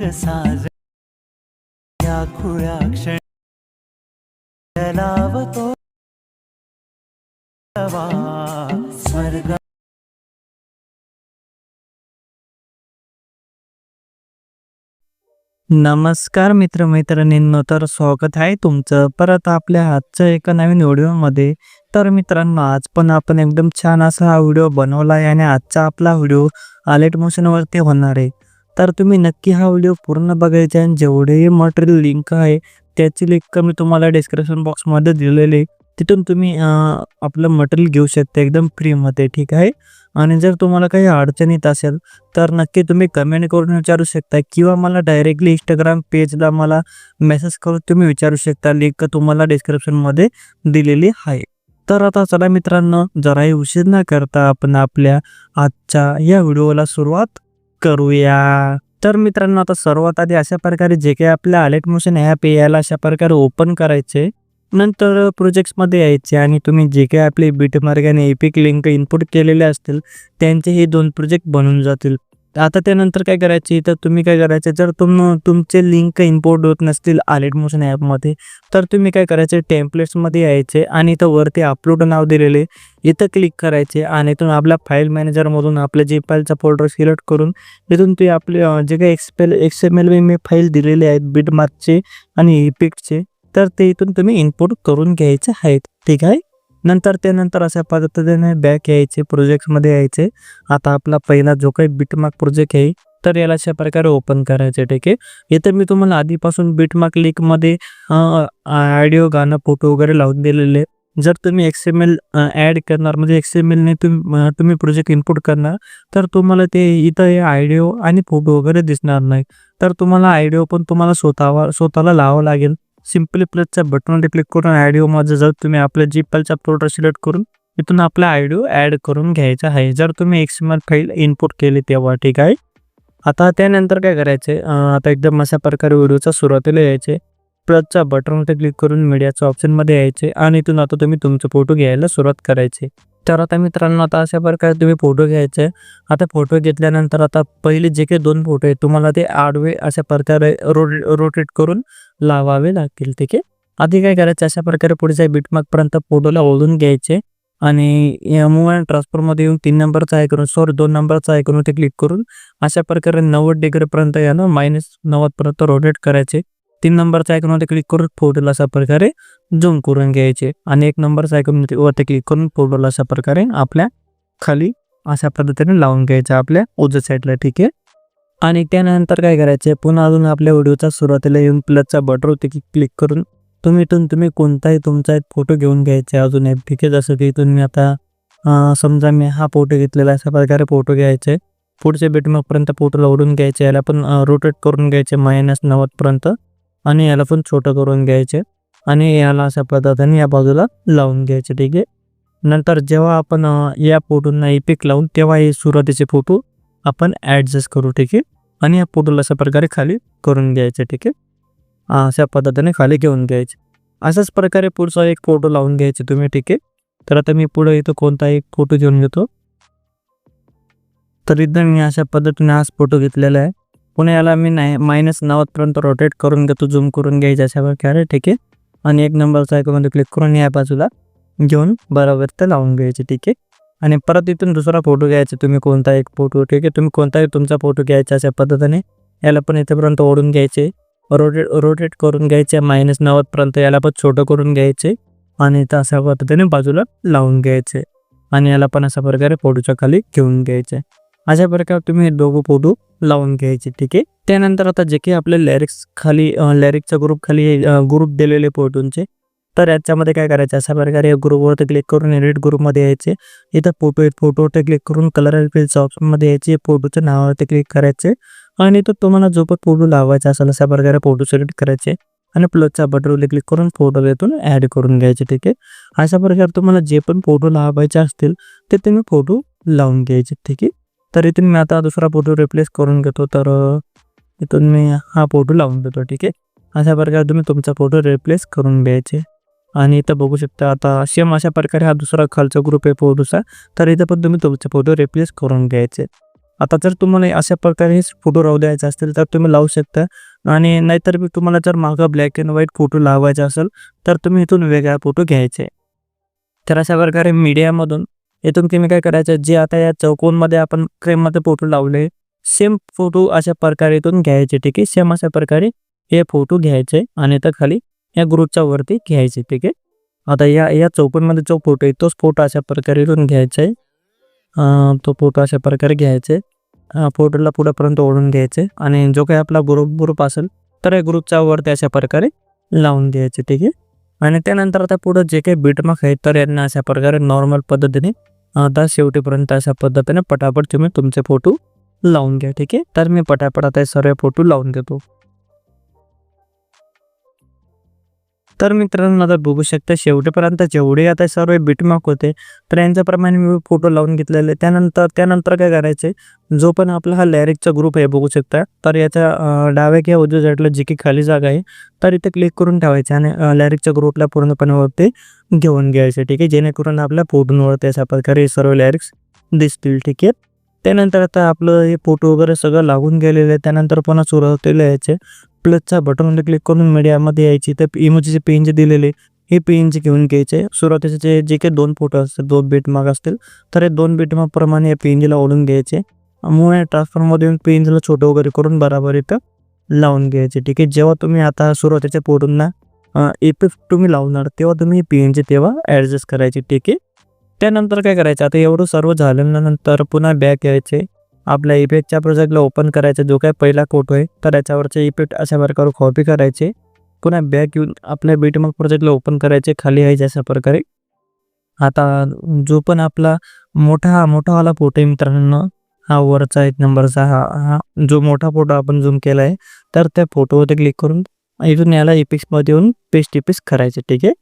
साज या खुळ्या क्षण लावतो स्वर्ग नमस्कार मित्रमैत्रिणींनो तर स्वागत आहे तुमचं. परत आपल्या आजच्या एका नवीन व्हिडिओमध्ये. तर मित्रांनो आज पण आपण एकदम छान असा हा व्हिडिओ बनवला आहे आणि आजचा आपला व्हिडिओ आलेट मोशनवरती होणार आहे. तर तुम्ही नक्की हा व्हिडिओ पूर्ण बघायचा आहे. आणि जेवढेही मटेरियल लिंक आहे त्याची लिंक मी तुम्हाला डिस्क्रिप्शन बॉक्समध्ये दिलेली आहे. तिथून तुम्ही आपलं मटेरियल घेऊ शकता एकदम फ्रीमध्ये ठीक आहे? आणि जर तुम्हाला काही अडचण येत असेल तर नक्की तुम्ही कमेंट करून विचारू शकता किंवा मला डायरेक्टली इंस्टाग्राम पेजला मला मेसेज करून तुम्ही विचारू शकता. लिंक तुम्हाला डिस्क्रिप्शनमध्ये दिलेली आहे. तर आता चला मित्रांनो जराही उशीर न करता आपण आपल्या आजच्या या व्हिडिओला सुरुवात करूया. तर मित्रांनो आता सर्वात आधी अशा प्रकारे जे काही आपल्या अलेट मोशन ॲप यायला अशा प्रकारे ओपन करायचे. नंतर प्रोजेक्ट्समध्ये यायचे आणि तुम्ही जे काही आपले बीटमार्ग आणि एपिक लिंक इनपुट केलेले असतील त्यांचे हे दोन प्रोजेक्ट बनून जातील. आता त्यानंतर काय करायचे? तर तुम्ही काय करायचे? जर तुम तुमचे लिंक इम्पोर्ट होत नसतील आलेट मोशन ॲपमध्ये तर तुम्ही काय करायचे? टेम्पलेट्समध्ये यायचे आणि इथं वरती अपलोड नाव दिलेले इथं क्लिक करायचे आणि इथून आपल्या फाईल मॅनेजरमधून आपल्या जे फाईलचा फोल्डर सिलेक्ट करून इथून ते आपले जे काही एक्सपेल एक्स एम एल मी फाईल दिलेले आहेत बिटमार्कचे आणि इपिकचे तर ते इथून तुम्ही इम्पोर्ट करून घ्यायचे आहेत. ठीक आहे? नंतर त्यानंतर अशा पद्धतीने बॅक यायचे प्रोजेक्टमध्ये यायचे. आता आपला पहिला जो काही बिटमार्क प्रोजेक्ट आहे तर याला अशा प्रकारे ओपन करायचे ठीक आहे? इथं मी तुम्हाला आधीपासून बिटमार्क लिंकमध्ये ऑडिओ गाणं फोटो वगैरे लावून दिलेले. जर तुम्ही एक्स एम एल ॲड करणार म्हणजे एक्स एम एलने तुम्ही तुम्ही प्रोजेक्ट इनपुट करणार तर तुम्हाला ते इथं हे आयडिओ आणि फोटो वगैरे दिसणार नाही. तर तुम्हाला आयडिओ पण तुम्हाला स्वतःवर स्वतःला लावावं लागेल. सिम्पली प्लसच्या बटनवर क्लिक करून आयडिओमध्ये जर तुम्ही आपल्या जी फाईलचा फोल्डर सिलेक्ट करून इथून आपला आयडिओ ॲड करून घ्यायचा आहे. जर तुम्ही एक्सिमल फाईल इनपुट केली तेव्हा ठीक आहे? आता त्यानंतर काय करायचे आता एकदम अशा प्रकारे व्हिडिओच्या सुरुवातीला यायचे प्लसच्या बटनवर क्लिक करून मीडियाच्या ऑप्शनमध्ये यायचे आणि इथून आता तुम्ही तुमचे फोटो घ्यायला सुरुवात करायची तर आता मित्रांनो आता अशा प्रकारे तुम्ही फोटो घ्यायचे. आता फोटो घेतल्यानंतर आता पहिले जे काही दोन फोटो आहेत तुम्हाला ते आडवे अशा प्रकारे रोटे रोटेट करून लावावे लागतील ठीक आहे? आधी काय करायचं अशा प्रकारे पुढच्या बिटमार्कपर्यंत फोटोला ओढून घ्यायचे आणि मूव ट्रान्सफरमध्ये येऊन तीन नंबरचा आहे करून सॉरी दोन नंबरचा आहे करून ते क्लिक करून अशा प्रकारे नव्वद डिग्रीपर्यंत यानं मायनस नव्वदपर्यंत रोटेट करायचे. तीन नंबरचा आयकॉनवरती क्लिक करून फोटोला अशा प्रकारे झूम करून घ्यायचे. आणि एक नंबरचा आयकॉन वरती क्लिक करून फोटोला अशा प्रकारे आपल्या खाली अशा पद्धतीने लावून घ्यायचं आपल्या उजव्या साईडला ठीक आहे? आणि त्यानंतर काय करायचे? पुन्हा अजून आपल्या व्हिडिओच्या सुरुवातीला येऊन प्लसचा बटरवरती क्लिक करून तुम्ही इथून तुम्ही कोणताही तुमचा एक फोटो घेऊन घ्यायचे अजून एक ठीक आहे? जसं की इथून मी आता समजा मी हा फोटो घेतलेला अशा प्रकारे फोटो घ्यायचे. पुढच्या बेटमॅकपर्यंत फोटोला ओढून घ्यायचे याला पण रोटेट करून घ्यायचे मायनस नव्वदपर्यंत आणि याला पण छोटं करून घ्यायचे. आणि याला अशा पद्धतीने या बाजूला लावून घ्यायचे ठीक आहे? नंतर जेव्हा आपण या फोटोंना इपिक लावून तेव्हा हे सुरुवातीचे फोटो आपण ॲडजस्ट करू ठीक आहे? आणि या फोटोला अशा प्रकारे खाली करून घ्यायचे ठीक आहे? अशा पद्धतीने खाली घेऊन घ्यायचे. अशाच प्रकारे पुढचा एक फोटो लावून घ्यायचे तुम्ही ठीक आहे? तर आता मी पुढे इथं कोणता एक फोटो घेऊन घेतो तर इथं मी अशा पद्धतीने हाच फोटो घेतलेला आहे. पुन्हा याला मी नाही मायनस नव्वदपर्यंत रोटेट करून घेतो झूम करून घ्यायचं अशा प्रकारे ठीक आहे? आणि एक नंबरचा आयकॉनमध्ये क्लिक करून या बाजूला घेऊन बरोबर ते लावून घ्यायचे ठीक आहे? आणि परत इथून दुसरा फोटो घ्यायचा तुम्ही कोणता एक फोटो ठीक आहे? तुम्ही कोणताही तुमचा फोटो घ्यायचा अशा पद्धतीने याला पण इथेपर्यंत ओढून घ्यायचे. रोटेट रोटेट करून घ्यायचे मायनस नव्वदपर्यंत याला पण छोटं करून घ्यायचे आणि इथं अशा पद्धतीने बाजूला लावून घ्यायचे. आणि याला पण अशा प्रकारे फोटोच्या खाली घेऊन घ्यायचे. अशा प्रकारे तुम्ही हे दोघं फोटो लावून घ्यायचे ठीक आहे? त्यानंतर आता जे काही आपले लॅरिक्स खाली लॅरिक्सचा ग्रुप खाली ग्रुप दिलेले फोटोंचे तर याच्यामध्ये काय करायचं? अशा प्रकारे ग्रुपवरती क्लिक करून एडिट ग्रुपमध्ये यायचे. इथं फोटो फोटो फोटोवरती क्लिक करून कलर अँड फिल्डच्या ऑप्शनमध्ये यायचे. फोटोच्या नावावरती क्लिक करायचे. आणि इथं तुम्हाला जो पण फोटो लावायचा असेल अशा प्रकारे फोटो सिलेक्ट करायचे. आणि प्लसच्या बटनवर क्लिक करून फोटो येथून ॲड करून घ्यायचे ठीक आहे? अशा प्रकारे तुम्हाला जे पण फोटो लावायचे असतील ते तुम्ही फोटो लावून घ्यायचे ठीक आहे? तर इथून मी आता दुसरा फोटो रिप्लेस करून घेतो. तर इथून मी हा फोटो लावून देतो ठीक आहे? अशा प्रकारे तुम्ही तुमचा फोटो रिप्लेस करून घ्यायचे. आणि इथं बघू शकता आता सेम अशा प्रकारे हा दुसरा खालचा ग्रुप आहे फोटोचा तर इथं पण तुम्ही तुमचे फोटो रिप्लेस करून घ्यायचे. आता जर तुम्हाला अशा प्रकारे फोटो राहू द्यायचा असतील तर तुम्ही लावू शकता. आणि नाहीतर मी तुम्हाला जर मागं ब्लॅक अँड व्हाईट फोटो लावायचा असेल तर तुम्ही इथून वेगळा फोटो घ्यायचे. तर अशा प्रकारे मीडियामधून इथून तुम्ही काय करायचं? जे आता या चौकोनमध्ये आपण फ्रेममध्ये फोटो लावले सेम फोटो अशा प्रकारे इथून घ्यायचे ठीक आहे? सेम अशा प्रकारे हे फोटो घ्यायचे आणि तर खाली या ग्रुपच्या वरती घ्यायचे ठीक आहे? आता या या चौकोनमध्ये जो फोटो आहे तोच फोटो अशा प्रकारे इथून घ्यायचा आहे. तो फोटो अशा प्रकारे घ्यायचे फोटोला पुढेपर्यंत ओढून घ्यायचे आणि जो काही आपला ग्रुप ग्रुप असेल तर या ग्रुपच्या वरती अशा प्रकारे लावून द्यायचे ठीक आहे? आणि त्यानंतर आता पुढं जे काही बीटमार्क आहेत तर यांना अशा प्रकारे नॉर्मल पद्धतीने आता शेवटीपर्यंत अशा पद्धतीने पटापट तुम्ही तुमचे फोटो लावून घ्या ठीक आहे? तर मी पटापट आता हे सर्व फोटो लावून देतो तर मित्रांनो आता बघू शकता शेवटीपर्यंत जेवढे आता सर्व बीटमार्क होते तर यांच्याप्रमाणे मी फोटो लावून घेतलेले. त्यानंतर त्यानंतर काय करायचे? जो पण आपला हा लॅरिकचा ग्रुप आहे बघू शकता. तर याच्या डाव्या किंवा उजव्या साईडला जी की खाली जागा आहे तर इथे क्लिक करून ठेवायचे आणि लॅरिकच्या ग्रुपला पूर्णपणे वरती घेऊन घ्यायचे ठीक आहे? जेणेकरून आपल्या फोटोंवरती अशा प्रकारे हे सर्व लॅरिक्स दिसतील ठीक आहे? त्यानंतर आता आपलं हे फोटो वगैरे सगळं लागून गेलेलं आहे. त्यानंतर पुन्हा सुरुवातीला यायचे प्लसच्या बटनवर क्लिक करून मीडियामध्ये यायची. तर इमोजीचे पेन जे दिलेले हे पेन जे घेऊन घ्यायचे. सुरुवातीचे जे जे काही दोन फोटो असतील दोन बीटमार्क असतील तर हे दोन बेटमार्कप्रमाणे या पेंजीला ओढून घ्यायचे. मग ट्रान्सफरमध्ये येऊन पेंजीला छोटं वगैरे करून बराबर इथं लावून घ्यायचे. ठीक आहे? जेव्हा तुम्ही आता सुरुवातीच्या फोटोंना इफेक्ट तुम्ही लावणार तेव्हा तुम्ही पी तेव्हा ॲडजस्ट करायचे. ठीक आहे? त्यानंतर काय करायचं? आता एवढं सर्व झाल्यानंतर पुन्हा बॅक यायचे आपल्या इफेक्टच्या प्रोजेक्टला ओपन करायचा. जो काय पहिला फोटो आहे तर याच्यावरचे इफेक्ट अशा प्रकारे कॉपी करायचे. पुन्हा बॅक येऊन आपल्या बीटमार्क प्रोजेक्टला ओपन करायचे. खाली यायचे अशा प्रकारे. आता जो पण आपला मोठा हा मोठावाला फोटो आहे मित्रांनो हा वरचा एक नंबरचा हा हा जो मोठा फोटो आपण झूम केला आहे तर त्या फोटोवरती क्लिक करून इथून याला इपिक्समध्ये येऊन पेस्ट इपिक्स करायचे. ठीक आहे?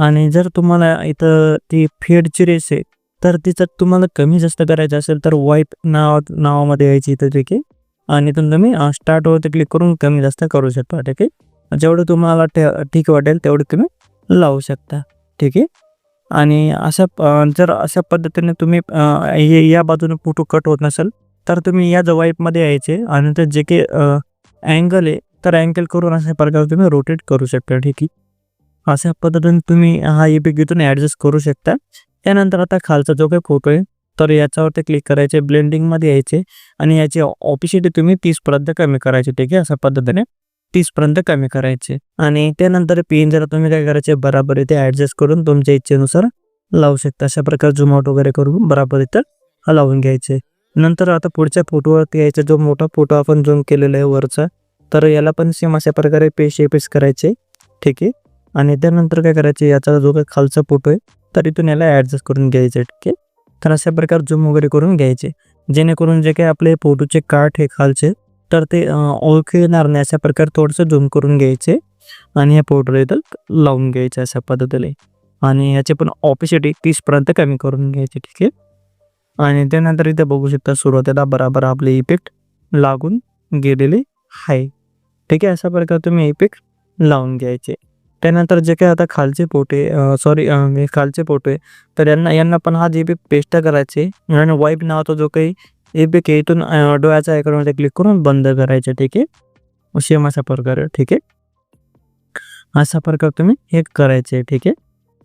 आणि जर तुम्हाला इथं ती फेडची रेस आहे तर तिचं तुम्हाला कमी जास्त करायचं असेल तर वाईप नाव नावामध्ये यायची इथं ठीक आहे आणि इथून तुम्ही स्टार्टवरती क्लिक करून कमी जास्त करू शकता ठीक आहे? जेवढं तुम्हाला ठे ठीक वाटेल तेवढं तुम्ही लावू शकता ठीक आहे? आणि अशा जर अशा पद्धतीने तुम्ही हे या बाजूने फोटो कट होत नसेल तर तुम्ही या वाईपमध्ये यायचे आणि तर जे काही अँगल आहे तर अँगल करून अशा प्रकारे तुम्ही रोटेट करू शकता ठीक आहे? अशा पद्धतीने तुम्ही हा इपिक इथून ॲडजस्ट करू शकता. त्यानंतर आता खालचा जो काही फोटो आहे तर याच्यावरती क्लिक करायचे ब्लेंडिंगमध्ये यायचे आणि याची ऑपिशिटी तुम्ही तीसपर्यंत कमी करायची ठीक आहे? अशा पद्धतीने तीसपर्यंत कमी करायचे. आणि त्यानंतर पिन जरा तुम्ही काय करायचे बराबर इथे ॲडजस्ट करून तुमच्या इच्छेनुसार लावू शकता. अशा प्रकारे झुमआउट वगैरे करून बराबर इथं लावून घ्यायचे. नंतर आता पुढच्या फोटोवरती यायचा जो मोठा फोटो आपण झूम केलेला आहे वरचा तर याला पण सेम अशा प्रकारे पेश पेश करायचे ठीक आहे? आणि त्यानंतर काय करायचे याचा जो काही खालचा फोटो आहे तर इथून याला ॲडजस्ट करून घ्यायचे ठीक आहे तर अशा प्रकारे झूम वगैरे करून घ्यायचे. जेणेकरून जे काही आपले फोटोचे काठ हे खालचे तर ते ओळख येणार नाही अशा प्रकारे थोडंसं झूम करून घ्यायचे आणि या फोटोला इथं लावून घ्यायचे अशा पद्धतीने. आणि याचे पण ऑपिसिटी तीसपर्यंत कमी करून घ्यायचे ठीक आहे आणि त्यानंतर इथं बघू शकता सुरुवातीला बराबर आपले इफेक्ट लागून गेलेले आहे. ठीक आहे अशा प्रकारे तुम्ही इफेक्ट लावून घ्यायचे. त्यानंतर जे काय आता खालचे फोटो आहे सॉरी खालचे फोटो आहे तर यांना यांना पण हा जे पेस्ट करायचे. आणि वाईप नावाचा जो काही ए बी के इथून अं, डोळ्याच्या आयकॉनमध्ये क्लिक करून बंद करायचे ठीक आहे? सेम अशा प्रकारे ठीक आहे? अशा प्रकारे तुम्ही हे करायचे ठीक आहे?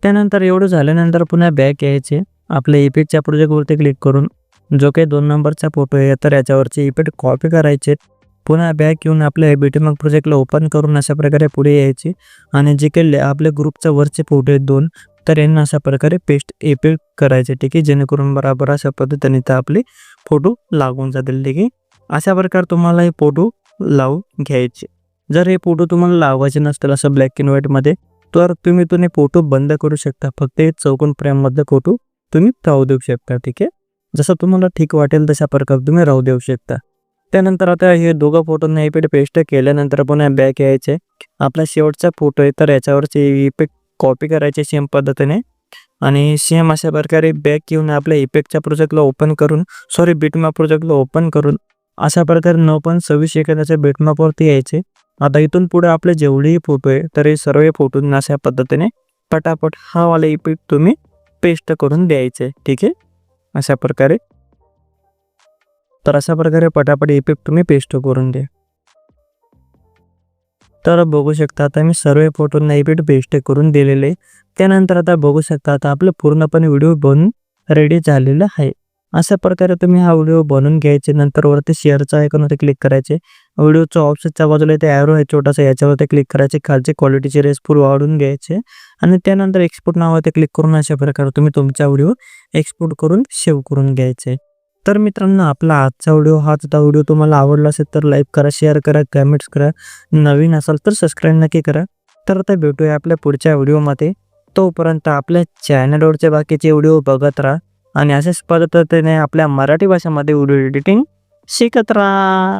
त्यानंतर एवढं झाल्यानंतर पुन्हा बॅक यायचे. आपल्या इफेक्टच्या प्रोजेक्टवरती क्लिक करून जो काही दोन नंबरचा फोटो आहे तर याच्यावरचे इफेक्ट कॉपी करायचे. पुन्हा बॅक येऊन आपल्या बीटीमग प्रोजेक्टला ओपन करून अशा प्रकारे पुढे यायचे. आणि जे केले आपल्या ग्रुपचा वरचे फोटो आहेत दोन तर यांना अशा प्रकारे पेस्ट इफेक्ट करायचे ठीक आहे? जेणेकरून बराबर अशा पद्धतीने तर आपले फोटो लागून जातील ठीक आहे? अशा प्रकारे तुम्हाला हे फोटो लावून घ्यायचे. जर हे फोटो तुम्हाला लावायचे नसतील असं ब्लॅक अँड व्हाईटमध्ये तर तुम्ही तुम्ही फोटो बंद करू शकता. फक्त हे चौकोन फ्रेममध्ये फोटो तुम्ही राहू देऊ शकता ठीक आहे? जसं तुम्हाला ठीक वाटेल तशा प्रकारे तुम्ही राहू देऊ शकता. त्यानंतर आता हे दोघं फोटोंना इफेक्ट पेस्ट केल्यानंतर पुन्हा बॅक यायचे. आपला शेवटचा फोटो आहे तर याच्यावरचे इफेक्ट कॉपी करायचे सेम पद्धतीने. आणि सेम अशा प्रकारे बॅक येऊन आपल्या इफेक्टच्या प्रोजेक्टला ओपन करून सॉरी बिटमॅप प्रोजेक्टला ओपन करून अशा प्रकारे न पण सव्वीस सेकंदाच्या बिटमॅपवरती यायचे. आता इथून पुढे आपले जेवढेही फोटो आहे तर हे सर्व फोटोंना अशा पद्धतीने पटापट हा वाला इफेक्ट तुम्ही पेस्ट करून द्यायचे ठीक आहे? अशा प्रकारे. तर अशा प्रकारे पटापट इफेक्ट तुम्ही पेस्ट करून द्या तर बघू शकता आता मी सर्व फोटोंना इफेक्ट पेस्ट करून दिलेले. त्यानंतर आता बघू शकता आता आपलं पूर्णपणे व्हिडिओ बनून रेडी झालेलं आहे. अशा प्रकारे तुम्ही हा व्हिडिओ बनवून घ्यायचे नंतर वरती शेअरचा आयकॉनवरती क्लिक करायचे. व्हिडिओच्या ऑप्शनच्या बाजूला ते ॲरो आहे छोटासा याच्यावरती क्लिक करायचे. खालचे क्वालिटीचे रेस फुल वाढून घ्यायचे. आणि त्यानंतर एक्सपोर्ट नावावरती क्लिक करून अशा प्रकारे तुम्ही तुमचा व्हिडिओ एक्सपोर्ट करून सेव्ह करून घ्यायचे. तर मित्रांनो आपला आजचा व्हिडिओ हाच होता व्हिडिओ तुम्हाला आवडला असेल तर लाईक करा शेअर करा कमेंट्स करा. नवीन असाल तर सबस्क्राईब नक्की करा. तर आता भेटूया आपल्या पुढच्या व्हिडिओमध्ये. तोपर्यंत आपल्या चॅनलवरचे बाकीचे व्हिडिओ बघत राहा आणि अशाच पद्धतीने आपल्या मराठी भाषेमध्ये व्हिडिओ एडिटिंग शिकत राहा.